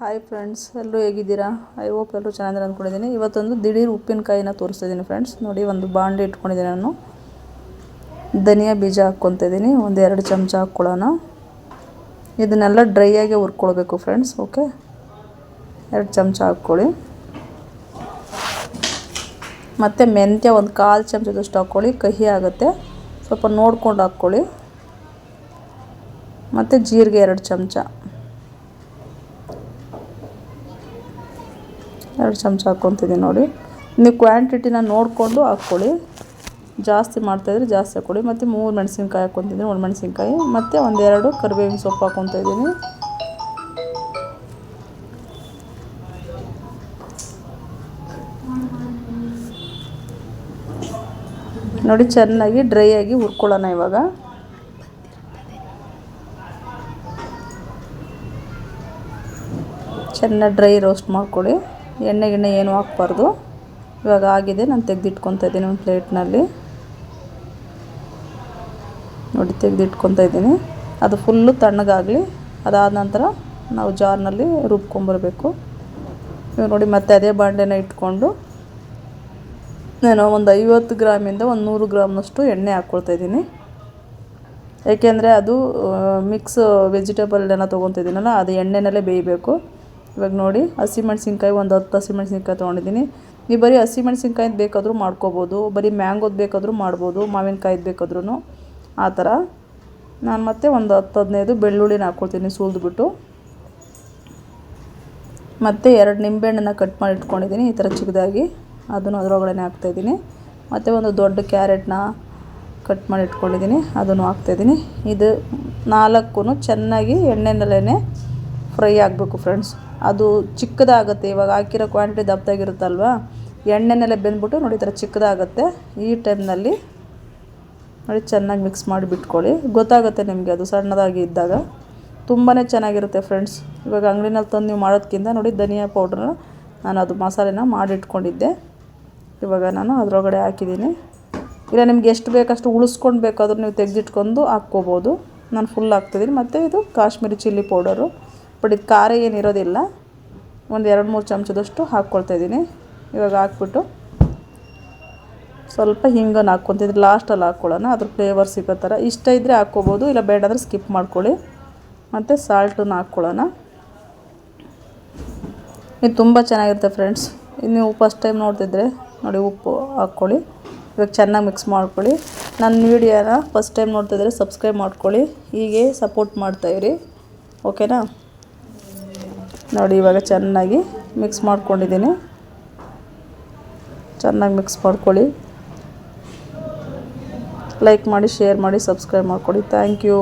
Hi friends ಎಲ್ಲರೂ ಹೇಗಿದ್ದೀರಾ? I hope ಎಲ್ಲರೂ ಚೆನ್ನಾಗಿದ್ದಾರೆ ಅಂದ್ಕೊಂಡಿದ್ದೀನಿ. ಇವತ್ತೊಂದು ದಿಢೀರ್ ಉಪ್ಪಿನಕಾಯಿನ ತೋರಿಸ್ತಿದ್ದೀನಿ ಫ್ರೆಂಡ್ಸ್ ನೋಡಿ, ಒಂದು ಬಾಂಡೆ ಇಟ್ಕೊಂಡಿದ್ದೀನಿ ನಾನು. ಧನಿಯಾ ಬೀಜ ಹಾಕ್ಕೊತಿದ್ದೀನಿ ಒಂದು ಎರಡು ಚಮಚ ಹಾಕ್ಕೊಳ್ಳೋಣ. ಇದನ್ನೆಲ್ಲ ಡ್ರೈ ಆಗಿ ಹುರ್ಕೊಳ್ಬೇಕು ಫ್ರೆಂಡ್ಸ್ ಓಕೆ ಎರಡು ಚಮಚ ಹಾಕ್ಕೊಳ್ಳಿ. ಮತ್ತು ಮೆಂತ್ಯ ಒಂದು ಕಾಲು ಚಮಚದಷ್ಟು ಹಾಕ್ಕೊಳ್ಳಿ. ಕಹಿ ಆಗುತ್ತೆ. ಸ್ವಲ್ಪ ನೋಡ್ಕೊಂಡು ಹಾಕ್ಕೊಳ್ಳಿ. ಮತ್ತು ಜೀರಿಗೆ ಎರಡು ಚಮಚ. ಎರಡು ಚಮಚ ಹಾಕ್ಕೊತಿದ್ದೀನಿ ನೋಡಿ. ನೀವು ಕ್ವಾಂಟಿಟಿನ ನೋಡಿಕೊಂಡು ಹಾಕ್ಕೊಳ್ಳಿ. ಜಾಸ್ತಿ ಮಾಡ್ತಾಯಿದ್ರೆ ಜಾಸ್ತಿ ಹಾಕ್ಕೊಳ್ಳಿ. ಮತ್ತು ಮೂರು ಮೆಣಸಿನ್ಕಾಯಿ ಹಾಕ್ಕೊತಿದ್ದೀನಿ. ಒಂದು ಮೆಣಸಿನ್ಕಾಯಿ. ಮತ್ತು ಒಂದೆರಡು ಕರಿಬೇವಿನ ಸೊಪ್ಪು ಹಾಕ್ಕೊತಿದ್ದೀನಿ. ನೋಡಿ, ಚೆನ್ನಾಗಿ ಡ್ರೈ ಆಗಿ ಹುರ್ಕೊಳ್ಳೋಣ ಇವಾಗ. ಚೆನ್ನಾಗಿ ಡ್ರೈ ರೋಸ್ಟ್ ಮಾಡ್ಕೊಳ್ಳಿ. ಎಣ್ಣೆ ಗಿಣ್ಣೆ ಏನೂ ಹಾಕ್ಬಾರ್ದು. ಇವಾಗ ಆಗಿದೆ, ನಾನು ತೆಗೆದಿಟ್ಕೊತಾ ಇದ್ದೀನಿ ಒಂದು ಪ್ಲೇಟ್ನಲ್ಲಿ. ನೋಡಿ, ತೆಗೆದಿಟ್ಕೊತಾ ಇದ್ದೀನಿ. ಅದು ಫುಲ್ಲು ತಣ್ಣಗಾಗಲಿ, ಅದಾದ ನಂತರ ನಾವು ಜಾರ್ನಲ್ಲಿ ರುಬ್ಕೊಂಬರಬೇಕು. ಇವಾಗ ನೋಡಿ, ಮತ್ತೆ ಅದೇ ಬಾಂಡೆನ ಇಟ್ಕೊಂಡು ನಾನು ಒಂದು ಐವತ್ತು ಗ್ರಾಮಿಂದ ಒಂದು ನೂರು ಗ್ರಾಮ್ನಷ್ಟು ಎಣ್ಣೆ ಹಾಕ್ಕೊಳ್ತಾ ಇದ್ದೀನಿ. ಏಕೆಂದರೆ ಅದು ಮಿಕ್ಸ್ ವೆಜಿಟೇಬಲ್ ಏನೋ ತೊಗೊತಿದ್ದೀನಲ್ಲ ಅದು ಎಣ್ಣೆನಲ್ಲೇ ಬೇಯಬೇಕು. ಇವಾಗ ನೋಡಿ ಹಸಿಮೆಣ್ಸಿನ್ಕಾಯಿ ಒಂದು ಹತ್ತು ಹಸಿಮೆಣ್ಸಿನ್ಕಾಯಿ ತೊಗೊಂಡಿದ್ದೀನಿ. ನೀವು ಬರೀ ಹಸಿಮೆಣ್ಸಿನ್ಕಾಯ್ದು ಬೇಕಾದರೂ ಮಾಡ್ಕೋಬೋದು, ಬರೀ ಮ್ಯಾಂಗೋದು ಬೇಕಾದರೂ ಮಾಡ್ಬೋದು, ಮಾವಿನಕಾಯ್ದು ಬೇಕಾದ್ರೂ ಆ ಥರ. ನಾನು ಮತ್ತೆ ಒಂದು ಹತ್ತು ಹದಿನೈದು ಬೆಳ್ಳುಳ್ಳಿನ ಹಾಕ್ಕೊಳ್ತೀನಿ ಸುಲಿದ್ಬಿಟ್ಟು ಮತ್ತು ಎರಡು ನಿಂಬೆಹಣ್ಣನ್ನು ಕಟ್ ಮಾಡಿ ಇಟ್ಕೊಂಡಿದ್ದೀನಿ, ಈ ಥರ ಚಿಕ್ಕದಾಗಿ. ಅದನ್ನು ಅದರೊಳಗಡೆ ಹಾಕ್ತಾಯಿದ್ದೀನಿ ಮತ್ತು ಒಂದು ದೊಡ್ಡ ಕ್ಯಾರೆಟ್ನ ಕಟ್ ಮಾಡಿ ಇಟ್ಕೊಂಡಿದ್ದೀನಿ, ಅದನ್ನು ಹಾಕ್ತಾಯಿದ್ದೀನಿ ಇದು ನಾಲ್ಕು ಚೆನ್ನಾಗಿ ಎಣ್ಣೆನಲ್ಲೇ ಫ್ರೈ ಆಗಬೇಕು ಫ್ರೆಂಡ್ಸ್ ಅದು ಚಿಕ್ಕದಾಗುತ್ತೆ, ಇವಾಗ ಹಾಕಿರೋ ಕ್ವಾಂಟಿಟಿ ದಪ್ಪದಾಗಿರುತ್ತಲ್ವ ಎಣ್ಣೆನೆಲ್ಲ ಬೆಂದ್ಬಿಟ್ಟು ನೋಡಿ ಈ ಥರ ಚಿಕ್ಕದಾಗತ್ತೆ. ಈ ಟೈಮ್ನಲ್ಲಿ ನೋಡಿ ಚೆನ್ನಾಗಿ ಮಿಕ್ಸ್ ಮಾಡಿ ಬಿಟ್ಕೊಳ್ಳಿ. ಗೊತ್ತಾಗುತ್ತೆ ನಿಮಗೆ ಅದು ಸಣ್ಣದಾಗಿ ಇದ್ದಾಗ. ತುಂಬಾ ಚೆನ್ನಾಗಿರುತ್ತೆ ಫ್ರೆಂಡ್ಸ್ ಇವಾಗ ಅಂಗಡಿನಲ್ಲಿ ತಂದು ನೀವು ಮಾಡೋದಕ್ಕಿಂತ ನೋಡಿ ಧನಿಯಾ ಪೌಡ್ರನ್ನ ನಾನು ಅದು ಮಸಾಲೆನ ಮಾಡಿಟ್ಕೊಂಡಿದ್ದೆ. ಇವಾಗ ನಾನು ಅದರೊಳಗಡೆ ಹಾಕಿದ್ದೀನಿ. ಇಲ್ಲ, ನಿಮ್ಗೆ ಎಷ್ಟು ಬೇಕಷ್ಟು ಉಳಿಸ್ಕೊಂಡು ಬೇಕಾದ್ರೂ ನೀವು ತೆಗೆದಿಟ್ಕೊಂಡು ಹಾಕ್ಕೋಬೋದು. ನಾನು ಫುಲ್ ಹಾಕ್ತಿದ್ದೀನಿ. ಮತ್ತು ಇದು ಕಾಶ್ಮೀರಿ ಚಿಲ್ಲಿ ಪೌಡರು ಬಟ್ ಇದು ಖಾರ ಏನಿರೋದಿಲ್ಲ ಒಂದು ಎರಡು ಮೂರು ಚಮಚದಷ್ಟು ಹಾಕ್ಕೊಳ್ತಾಯಿದ್ದೀನಿ ಇವಾಗ ಹಾಕ್ಬಿಟ್ಟು ಸ್ವಲ್ಪ ಹಿಂಗನ್ನು ಹಾಕ್ಕೊತಿದ್ರೆ ಲಾಸ್ಟಲ್ಲಿ ಹಾಕ್ಕೊಳ್ಳೋಣ ಅದ್ರ ಫ್ಲೇವರ್ ಸಿಗೋ ಥರ ಇಷ್ಟ ಇದ್ದರೆ ಹಾಕ್ಕೋಬೋದು, ಇಲ್ಲ ಬೇಡ ಅಂದರೆ ಸ್ಕಿಪ್ ಮಾಡ್ಕೊಳ್ಳಿ. ಮತ್ತು ಸಾಲ್ಟನ್ನು ಹಾಕ್ಕೊಳ್ಳೋಣ ಇದು ತುಂಬ ಚೆನ್ನಾಗಿರುತ್ತೆ ಫ್ರೆಂಡ್ಸ್ ನೀವು ಫಸ್ಟ್ ಟೈಮ್ ನೋಡ್ತಿದ್ರೆ ನೋಡಿ ಉಪ್ಪು ಹಾಕ್ಕೊಳ್ಳಿ ಇವಾಗ ಚೆನ್ನಾಗಿ ಮಿಕ್ಸ್ ಮಾಡ್ಕೊಳ್ಳಿ. ನನ್ನ ವೀಡಿಯೋನ ಫಸ್ಟ್ ಟೈಮ್ ನೋಡ್ತಿದ್ರೆ ಸಬ್ಸ್ಕ್ರೈಬ್ ಮಾಡ್ಕೊಳ್ಳಿ. ಹೀಗೆ ಸಪೋರ್ಟ್ ಮಾಡ್ತಾಯಿರಿ ಓಕೆನಾ ನೋಡಿ, ಇವಾಗ ಚೆನ್ನಾಗಿ ಮಿಕ್ಸ್ ಮಾಡ್ಕೊಂಡಿದ್ದೀನಿ. ಚೆನ್ನಾಗಿ ಮಿಕ್ಸ್ ಮಾಡ್ಕೊಳ್ಳಿ. ಲೈಕ್ ಮಾಡಿ ಶೇರ್ ಮಾಡಿ ಸಬ್ಸ್ಕ್ರೈಬ್ ಮಾಡ್ಕೊಳ್ಳಿ. Thank you